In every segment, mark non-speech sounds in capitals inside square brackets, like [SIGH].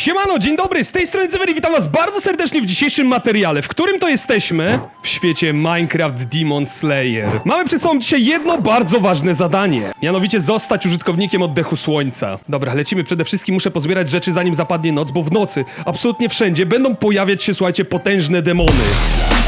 Siemano, dzień dobry, z tej strony Cywer i witam was bardzo serdecznie w dzisiejszym materiale, w którym to jesteśmy? W świecie Minecraft Demon Slayer. Mamy przed sobą dzisiaj jedno bardzo ważne zadanie, mianowicie zostać użytkownikiem oddechu słońca. Dobra, lecimy, przede wszystkim muszę pozbierać rzeczy zanim zapadnie noc, bo w nocy absolutnie wszędzie będą pojawiać się, słuchajcie, potężne demony.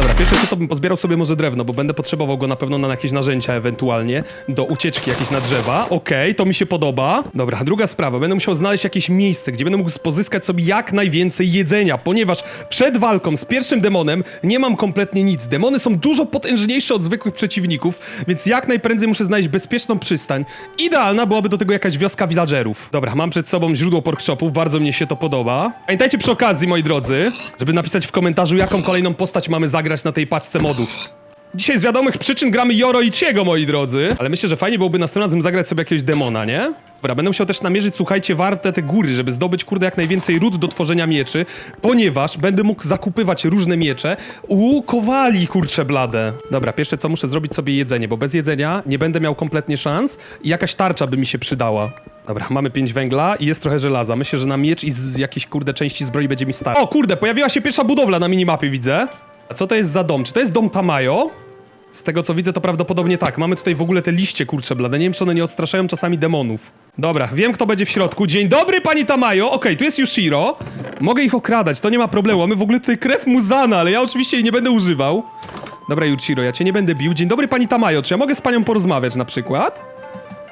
Dobra, pierwsze co to bym pozbierał sobie może drewno, bo będę potrzebował go na pewno na jakieś narzędzia ewentualnie, do ucieczki jakieś na drzewa. Okej, to mi się podoba. Dobra, druga sprawa, będę musiał znaleźć jakieś miejsce, gdzie będę mógł pozyskać sobie jak najwięcej jedzenia, ponieważ przed walką z pierwszym demonem nie mam kompletnie nic. Demony są dużo potężniejsze od zwykłych przeciwników, więc jak najprędzej muszę znaleźć bezpieczną przystań. Idealna byłaby do tego jakaś wioska villagerów. Dobra, mam przed sobą źródło porkshopów, bardzo mnie się to podoba. Pamiętajcie przy okazji, moi drodzy, żeby napisać w komentarzu, jaką kolejną postać mamy zagrać na tej paczce modów. Dzisiaj z wiadomych przyczyn gramy Joro i Ciego, moi drodzy. Ale myślę, że fajnie byłoby następnym razem zagrać sobie jakiegoś demona, nie? Dobra, będę musiał też namierzyć, słuchajcie, warte te góry, żeby zdobyć, kurde, jak najwięcej ród do tworzenia mieczy, ponieważ będę mógł zakupywać różne miecze u kowali, kurcze blade. Dobra, pierwsze co, muszę zrobić sobie jedzenie, bo bez jedzenia nie będę miał kompletnie szans i jakaś tarcza by mi się przydała. Dobra, mamy pięć węgla i jest trochę żelaza. Myślę, że na miecz i z jakiejś, kurde, części zbroi będzie mi starczy. O, kurde, pojawiła się pierwsza budowla na minimapie, widzę. A co to jest za dom? Czy to jest dom Tamayo? Z tego co widzę, to prawdopodobnie tak. Mamy tutaj w ogóle te liście, kurcze blade. Nie wiem, czy one nie odstraszają czasami demonów. Dobra, wiem, kto będzie w środku. Dzień dobry, pani Tamayo. Okej, tu jest Yushiro. Mogę ich okradać, to nie ma problemu. Mamy w ogóle tutaj krew Muzana, ale ja oczywiście jej nie będę używał. Dobra, Yushiro, ja cię nie będę bił. Dzień dobry, pani Tamayo. Czy ja mogę z panią porozmawiać na przykład?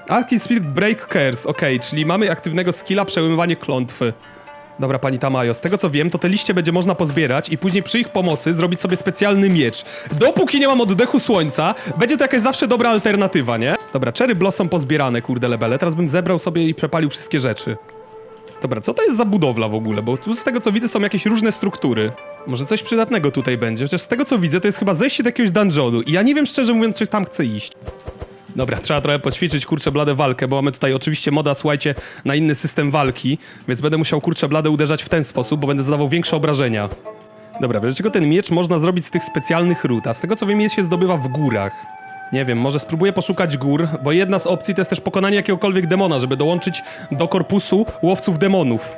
Active Spirit Break Curse. Okej, czyli mamy aktywnego skilla przełamywanie klątwy. Dobra, pani Tamayo, z tego co wiem, to te liście będzie można pozbierać i później przy ich pomocy zrobić sobie specjalny miecz. Dopóki nie mam oddechu słońca, będzie to jakaś zawsze dobra alternatywa, nie? Dobra, cherry blossom pozbierane, kurde lebele. Teraz bym zebrał sobie i przepalił wszystkie rzeczy. Dobra, co to jest za budowla w ogóle? Bo tu z tego co widzę są jakieś różne struktury. Może coś przydatnego tutaj będzie, chociaż z tego co widzę to jest chyba zejście do jakiegoś dungeonu i ja nie wiem szczerze mówiąc, czy tam chcę iść. Dobra, trzeba trochę poćwiczyć, kurczę blade walkę, bo mamy tutaj oczywiście moda, słuchajcie, na inny system walki, więc będę musiał, kurczę blade uderzać w ten sposób, bo będę zadawał większe obrażenia. Dobra, dlaczego ten miecz można zrobić z tych specjalnych ród? A z tego co wiem, miecz się zdobywa w górach. Nie wiem, może spróbuję poszukać gór, bo jedna z opcji to jest też pokonanie jakiegokolwiek demona, żeby dołączyć do korpusu łowców demonów.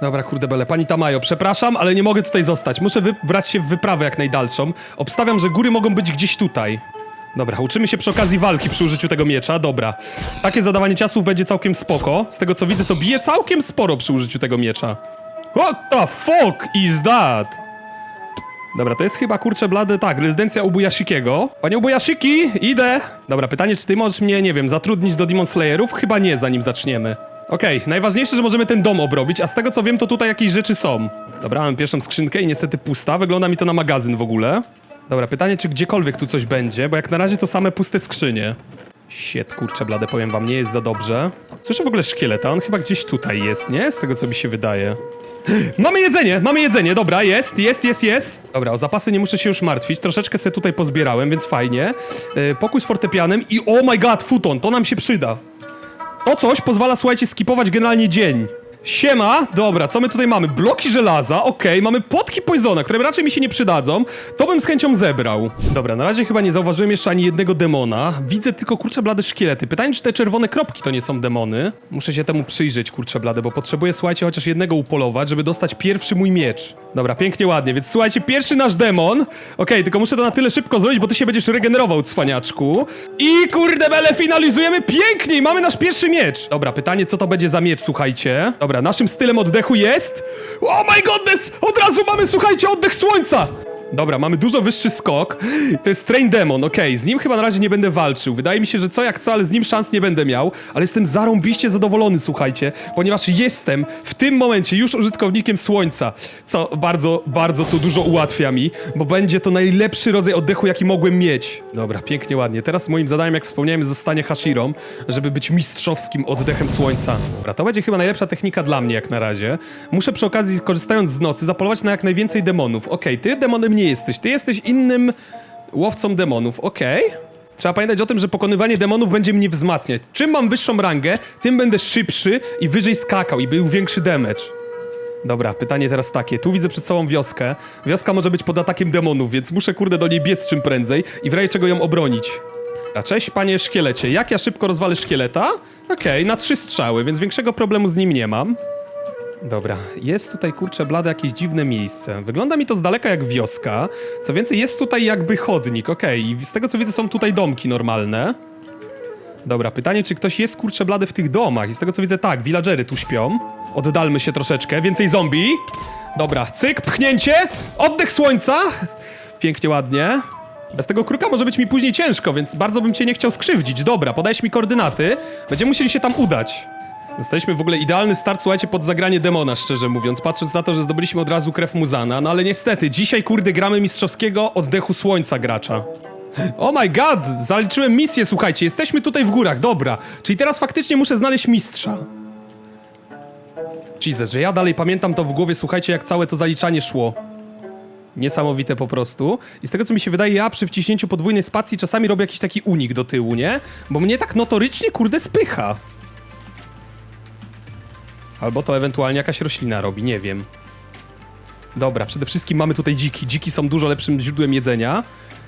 Dobra, kurde bele, pani Tamayo, przepraszam, ale nie mogę tutaj zostać. Muszę wybrać się w wyprawę jak najdalszą. Obstawiam, że góry mogą być gdzieś tutaj. Dobra, uczymy się przy okazji walki przy użyciu tego miecza, dobra. Takie zadawanie ciasów będzie całkiem spoko. Z tego co widzę, to bije całkiem sporo przy użyciu tego miecza. What the fuck is that? Dobra, to jest chyba, kurczę blady, tak, rezydencja Ubuyashikiego. Panie Ubuyashiki, idę! Dobra, pytanie, czy ty możesz mnie, nie wiem, zatrudnić do Demon Slayerów? Chyba nie, zanim zaczniemy. Okej, najważniejsze, że możemy ten dom obrobić, a z tego co wiem, to tutaj jakieś rzeczy są. Dobra, mam pierwszą skrzynkę i niestety pusta, wygląda mi to na magazyn w ogóle. Dobra, pytanie, czy gdziekolwiek tu coś będzie, bo jak na razie to same puste skrzynie. Shit, kurczę blade, powiem wam, nie jest za dobrze. Słyszę w ogóle szkieleta, on chyba gdzieś tutaj jest, nie? Z tego co mi się wydaje. [GASPS] Mamy jedzenie, mamy jedzenie, dobra, jest, jest, jest, jest. Dobra, o zapasy nie muszę się już martwić, troszeczkę sobie tutaj pozbierałem, więc fajnie. Yy, pokój z fortepianem i oh my god, futon, to nam się przyda. To coś pozwala, słuchajcie, skipować generalnie dzień. Siema, dobra, co my tutaj mamy? Bloki żelaza, okej, mamy potki poisona, które raczej mi się nie przydadzą. To bym z chęcią zebrał. Dobra, na razie chyba nie zauważyłem jeszcze ani jednego demona. Widzę tylko kurcze blade szkielety. Pytanie, czy te czerwone kropki to nie są demony? Muszę się temu przyjrzeć, kurcze blade, bo potrzebuję, słuchajcie, chociaż jednego upolować, żeby dostać pierwszy mój miecz. Dobra, pięknie, ładnie, więc słuchajcie, pierwszy nasz demon. Okej, tylko muszę to na tyle szybko zrobić, bo ty się będziesz regenerował, cwaniaczku. I kurde bele, finalizujemy pięknie mamy nasz pierwszy miecz. Dobra, pytanie, co to będzie za miecz, słuchajcie. Dobra, naszym stylem oddechu jest... Oh my goodness! Od razu mamy, słuchajcie, oddech słońca! Dobra, mamy dużo wyższy skok. To jest Train Demon, okej, z nim chyba na razie nie będę walczył. Wydaje mi się, że co jak co, ale z nim szans nie będę miał. Ale jestem zarąbiście zadowolony, słuchajcie, ponieważ jestem w tym momencie już użytkownikiem słońca, co bardzo, bardzo to dużo ułatwia mi, bo będzie to najlepszy rodzaj oddechu, jaki mogłem mieć. Dobra, pięknie, ładnie. Teraz moim zadaniem, jak wspomniałem, zostanie Hashirą, żeby być mistrzowskim oddechem słońca. Dobra, to będzie chyba najlepsza technika dla mnie jak na razie. Muszę przy okazji, korzystając z nocy, zapolować na jak najwięcej demonów. Okej, ty demonem nie jesteś, ty jesteś innym łowcą demonów, okej. Trzeba pamiętać o tym, że pokonywanie demonów będzie mnie wzmacniać. Czym mam wyższą rangę, tym będę szybszy i wyżej skakał i był większy damage. Dobra, pytanie teraz takie. Tu widzę przed sobą wioskę. Wioska może być pod atakiem demonów, więc muszę kurde do niej biec czym prędzej i w razie czego ją obronić. A cześć, panie szkielecie. Jak ja szybko rozwalę szkieleta? Okej, na trzy strzały, więc większego problemu z nim nie mam. Dobra, jest tutaj kurczę blade jakieś dziwne miejsce. Wygląda mi to z daleka jak wioska. Co więcej, jest tutaj jakby chodnik, okej. I z tego co widzę, są tutaj domki normalne. Dobra, pytanie, czy ktoś jest kurczę blady w tych domach? I z tego co widzę, tak, villagery tu śpią. Oddalmy się troszeczkę, więcej zombie. Dobra, cyk, pchnięcie, oddech słońca. Pięknie, ładnie. Bez tego kruka może być mi później ciężko, więc bardzo bym cię nie chciał skrzywdzić. Dobra, podajesz mi koordynaty. Będziemy musieli się tam udać. Dostaliśmy w ogóle idealny start, słuchajcie, pod zagranie demona, szczerze mówiąc, patrząc na to, że zdobyliśmy od razu krew Muzana, no ale niestety, dzisiaj, kurde, gramy mistrzowskiego oddechu słońca gracza. Oh my god, zaliczyłem misję, słuchajcie, jesteśmy tutaj w górach, dobra. Czyli teraz faktycznie muszę znaleźć mistrza. Jesus, że ja dalej pamiętam to w głowie, słuchajcie, jak całe to zaliczanie szło. Niesamowite po prostu. I z tego co mi się wydaje, ja przy wciśnięciu podwójnej spacji czasami robię jakiś taki unik do tyłu, nie? Bo mnie tak notorycznie, kurde, spycha. Albo to ewentualnie jakaś roślina robi, nie wiem. Dobra, przede wszystkim mamy tutaj dziki. Dziki są dużo lepszym źródłem jedzenia.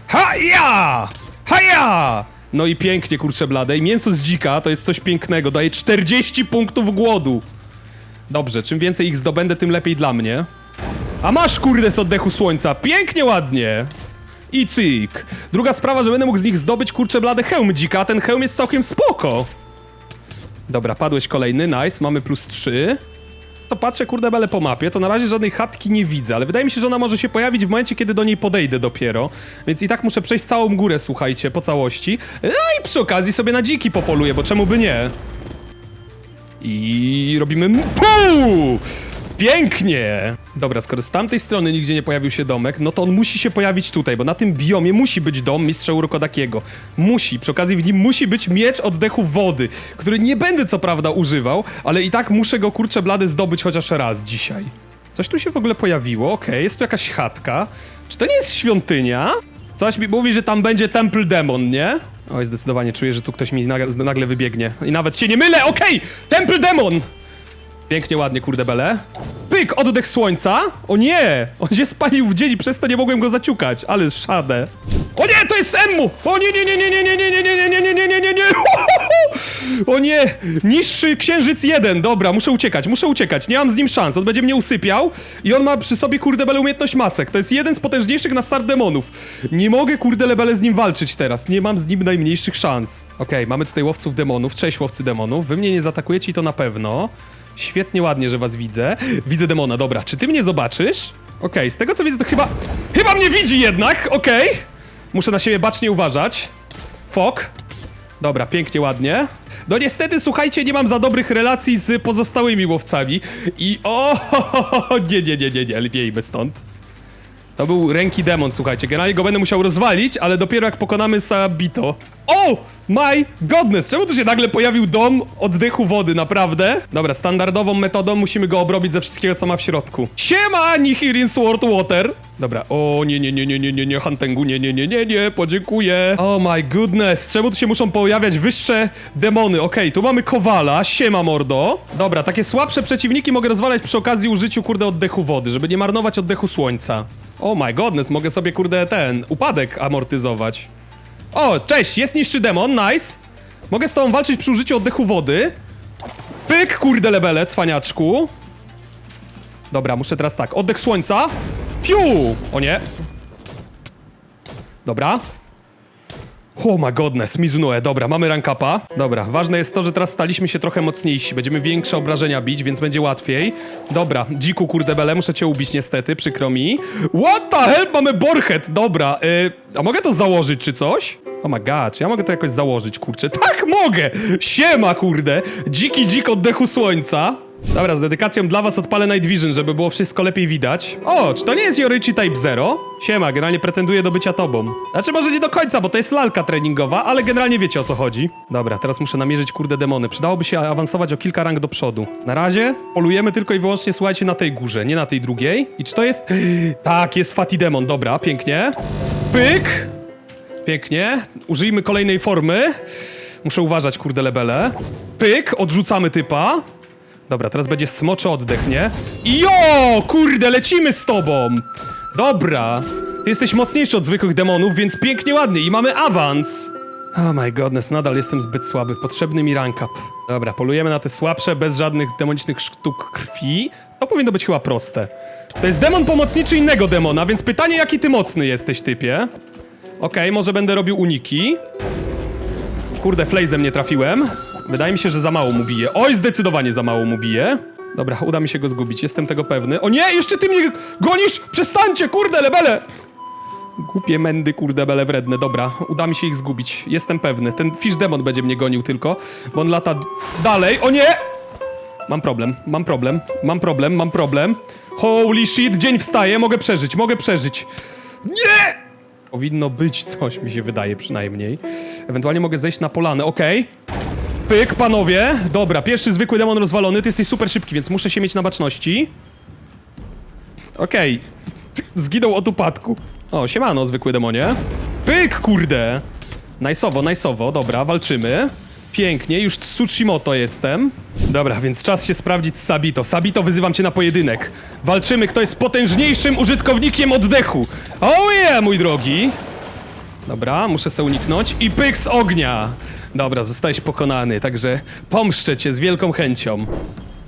Haja! Haja! No i pięknie, kurczę blade. I mięso z dzika to jest coś pięknego. Daje 40 punktów głodu. Dobrze, czym więcej ich zdobędę, tym lepiej dla mnie. A masz kurde z oddechu słońca. Pięknie, ładnie. I cyk. Druga sprawa, że będę mógł z nich zdobyć kurczę blade hełm dzika. Ten hełm jest całkiem spoko. Dobra, padłeś kolejny, nice, mamy plus 3. Co patrzę, kurde bele po mapie, to na razie żadnej chatki nie widzę, ale wydaje mi się, że ona może się pojawić w momencie, kiedy do niej podejdę dopiero. Więc i tak muszę przejść całą górę, słuchajcie, po całości. No i przy okazji sobie na dziki popoluję, bo czemu by nie? I robimy... Puu! Pięknie! Dobra, skoro z tamtej strony nigdzie nie pojawił się domek, no to on musi się pojawić tutaj, bo na tym biomie musi być dom mistrza Urokodakiego. Musi. Przy okazji w nim musi być miecz oddechu wody, który nie będę co prawda używał, ale i tak muszę go kurczę blady zdobyć chociaż raz dzisiaj. Coś tu się w ogóle pojawiło, okej, jest tu jakaś chatka. Czy to nie jest świątynia? Coś mi mówi, że tam będzie Temple Demon, nie? Oj, zdecydowanie czuję, że tu ktoś mi nagle, wybiegnie. I nawet się nie mylę, okej! Temple Demon! Pięknie, ładnie, kurde bele. Pyk, oddech słońca. O nie! On się spalił w dzień i przez to nie mogłem go zaciukać, ale szadę. O nie, to jest Emmu! O nie, nie, nie, nie, nie, nie, nie, nie, nie, nie, nie, nie, nie, nie, nie, O nie! Niższy księżyc jeden. Dobra, muszę uciekać, muszę uciekać. Nie mam z nim szans. On będzie mnie usypiał i on ma przy sobie, kurde bele, umiejętność macek. To jest jeden z potężniejszych na start demonów. Nie mogę, kurde lebele, z nim walczyć teraz. Nie mam z nim najmniejszych szans. Okej, mamy tutaj łowców demonów. Cześć, łowcy demonów. Wy mnie nie zaatakujecie i to na pewno. Świetnie, ładnie, że was widzę. Widzę demona, dobra. Czy ty mnie zobaczysz? Okej, z tego co widzę, to chyba... Chyba mnie widzi jednak, okej. Muszę na siebie bacznie uważać. Fok. Dobra, pięknie, ładnie. No niestety, słuchajcie, nie mam za dobrych relacji z pozostałymi łowcami. I o, [LAUGHS] nie, nie, nie, nie, nie, lepiejmy stąd. To był ręki demon, słuchajcie. Generalnie go będę musiał rozwalić, ale dopiero jak pokonamy Sabito. Oh my godness! Czemu tu się nagle pojawił dom oddechu wody, naprawdę? Dobra, standardową metodą musimy go obrobić ze wszystkiego, co ma w środku. Siema, Nihirin Sword Water! Dobra, o nie, nie, nie, nie, nie, nie, nie, Hantengu, nie, nie, nie, nie, nie, podziękuję. Oh my goodness, czemu tu się muszą pojawiać wyższe demony? Okej, tu mamy Kowala, siema mordo. Dobra, takie słabsze przeciwniki mogę rozwalać przy okazji użyciu, kurde, oddechu wody, żeby nie marnować oddechu słońca. Oh my godness, mogę sobie, kurde, ten, upadek amortyzować. O, cześć, jest niższy demon, nice. Mogę z tobą walczyć przy użyciu oddechu wody. Pyk, kurde lebele, cwaniaczku. Dobra, muszę teraz tak, oddech słońca. Piu! O nie. Dobra. Oh my godness, Mizunue, dobra, mamy rank. Dobra, ważne jest to, że teraz staliśmy się trochę mocniejsi. Będziemy większe obrażenia bić, więc będzie łatwiej. Dobra, dziku kurde bele, muszę cię ubić niestety, przykro mi. What the hell, mamy borchet, dobra. Y, a mogę to założyć czy coś? Oh my god, czy ja mogę to jakoś założyć, kurczę? Tak, mogę! Siema, kurde! Dziki dzik oddechu słońca. Dobra, z dedykacją dla was odpalę Night Vision, żeby było wszystko lepiej widać. O, czy to nie jest Yorychi Type 0? Siema, generalnie pretenduję do bycia tobą. Znaczy może nie do końca, bo to jest lalka treningowa, ale generalnie wiecie o co chodzi. Dobra, teraz muszę namierzyć kurde demony. Przydałoby się awansować o kilka rank do przodu. Na razie polujemy tylko i wyłącznie, słuchajcie, na tej górze, nie na tej drugiej. I czy to jest... [GASPS] Tak, jest Fatty Demon, dobra, pięknie. Pyk! Pięknie. Użyjmy kolejnej formy. Muszę uważać, kurde lebele. Pyk, odrzucamy typa. Dobra, teraz będzie smoczy oddech, nie? Jo! Kurde, lecimy z tobą! Dobra. Ty jesteś mocniejszy od zwykłych demonów, więc pięknie, ładnie i mamy awans. Oh my godness, nadal jestem zbyt słaby. Potrzebny mi rank up. Dobra, polujemy na te słabsze, bez żadnych demonicznych sztuk krwi. To powinno być chyba proste. To jest demon pomocniczy innego demona, więc pytanie, jaki ty mocny jesteś, typie? Okej, może będę robił uniki. Kurde, flejzem nie trafiłem. Wydaje mi się, że za mało mu bije. Oj, zdecydowanie za mało mu bije. Dobra, uda mi się go zgubić, jestem tego pewny. O nie, jeszcze ty mnie gonisz! Przestańcie, kurde, lebele! Głupie mędy, kurde, bele wredne. Dobra, uda mi się ich zgubić. Jestem pewny. Ten Fish Demon będzie mnie gonił tylko, bo on lata dalej. O nie! Mam problem, mam problem, mam problem, mam problem. Holy shit, dzień wstaje, mogę przeżyć, mogę przeżyć. Nie! Powinno być coś, mi się wydaje przynajmniej. Ewentualnie mogę zejść na polanę, okej. Pyk, panowie. Dobra, pierwszy zwykły demon rozwalony. Ty jesteś super szybki, więc muszę się mieć na baczności. Okej. Zginął od upadku. O, siemano, zwykły demonie. Pyk, kurde. Najsowo, najsowo, dobra, walczymy. Pięknie, już Tsushimoto jestem. Dobra, więc czas się sprawdzić z Sabito. Sabito, wyzywam cię na pojedynek. Walczymy, kto jest potężniejszym użytkownikiem oddechu. Oh yeah, mój drogi. Dobra, muszę se uniknąć. I pyk z ognia! Dobra, zostałeś pokonany, także pomszczę cię z wielką chęcią.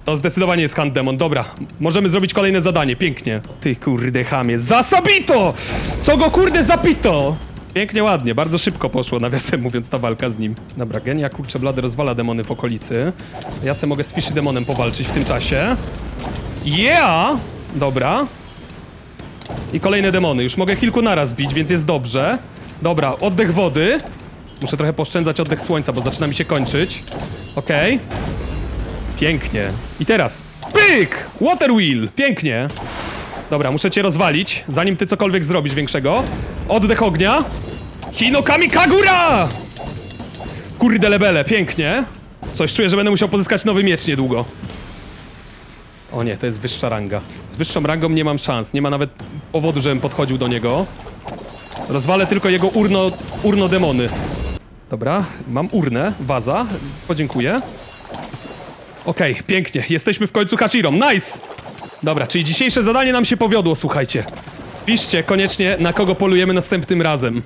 To zdecydowanie jest Hand Demon. Dobra, możemy zrobić kolejne zadanie, pięknie. Ty kurde chamie, zasabito! Co go kurde zapito? Pięknie, ładnie, bardzo szybko poszło, nawiasem mówiąc, ta walka z nim. Dobra, genia kurczę blady rozwala demony w okolicy. Ja se mogę z Fishy Demonem powalczyć w tym czasie. Yeah! Dobra, i kolejne demony. Już mogę kilku naraz bić, więc jest dobrze. Dobra, oddech wody. Muszę trochę poszczędzać oddech słońca, bo zaczyna mi się kończyć. Okej. Pięknie. I teraz. Pyk! Water Wheel! Pięknie. Dobra, muszę cię rozwalić, zanim ty cokolwiek zrobisz większego. Oddech ognia. Hinokami Kagura! Kurde lebele, pięknie. Coś czuję, że będę musiał pozyskać nowy miecz niedługo. O nie, to jest wyższa ranga. Z wyższą rangą nie mam szans. Nie ma nawet powodu, żebym podchodził do niego. Rozwalę tylko jego urno, urno demony. Dobra, mam urnę, waza. Podziękuję. Okej, pięknie. Jesteśmy w końcu Hachirą. Nice! Dobra, czyli dzisiejsze zadanie nam się powiodło, słuchajcie. Piszcie koniecznie, na kogo polujemy następnym razem.